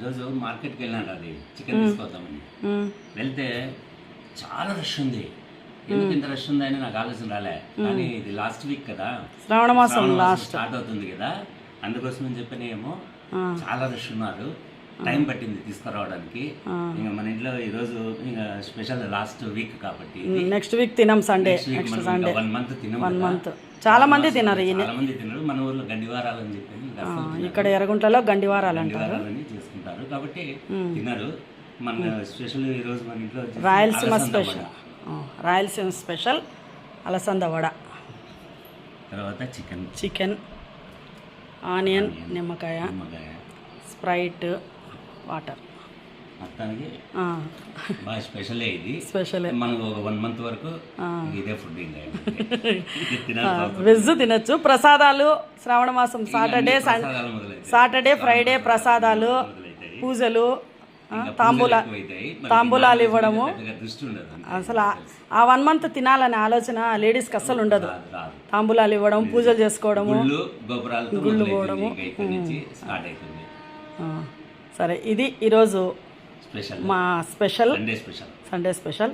ఈరోజు మార్కెట్కి వెళ్ళాను అది. చికెన్ తీసుకొద్దామని. వెళ్తే చాలా రష్ ఉంది. ఎందుకు ఇంత రష్ ఉందని నాకు ఆలోచన రాలే. కానీ ఇది లాస్ట్ వీక్ కదా. శ్రావణ మాసం స్టార్ట్ అవుతుంది కదా. అందుకోసం అని చెప్పని ఏమో. చాలా రష్ ఉన్నారు. టైం పట్టింది తీసుకురావడానికి. ఇంకా మన ఇంట్లో ఈరోజు ఇంకా స్పెషల్ లాస్ట్ వీక్ కాబట్టి నెక్స్ట్ వీక్ తినం సండే వన్ మంత్ తినం వన్. మంత్ చాలా మంది తినరు ఈ చాలా మంది తినరు మన ఊర్లో గండివారాలు అని చెప్పి. ఇక్కడ ఎర్రగుంటలో గండివారాలు అంటారు. కాబట్టి తినరు. మన స్పెషల్ ఈ రోజు మన ఇంట్లో రాయలసీమ స్పెషల్. రాయలసీమ స్పెషల్ అలసంద వడ. తర్వాత చికెన్. చికెన్ ఆనియన్ నిమ్మకాయ నిమ్మకాయ. Sprite water. మొత్తానికి బాగా స్పెషలే ఇది. స్పెషల్. మనకు ఒక వన్ మంత్ వరకు ఇదే ఫుడ్ వెజ్ తినొచ్చు. ప్రసాదాలు శ్రావణ మాసం సాటర్డే సాటర్డే ఫ్రైడే ప్రసాదాలు పూజలు తాంబూల తాంబూలాలు ఇవ్వడము. అసలు ఆ- వన్ మంత్ తినాలనే ఆలోచన లేడీస్కి అస్సలు ఉండదు. తాంబూలాలు ఇవ్వడం పూజలు చేసుకోవడము గుళ్ళు ఆ, సరే ఇది ఈరోజు స్పెషల్. మా స్పెషల్. Sunday special.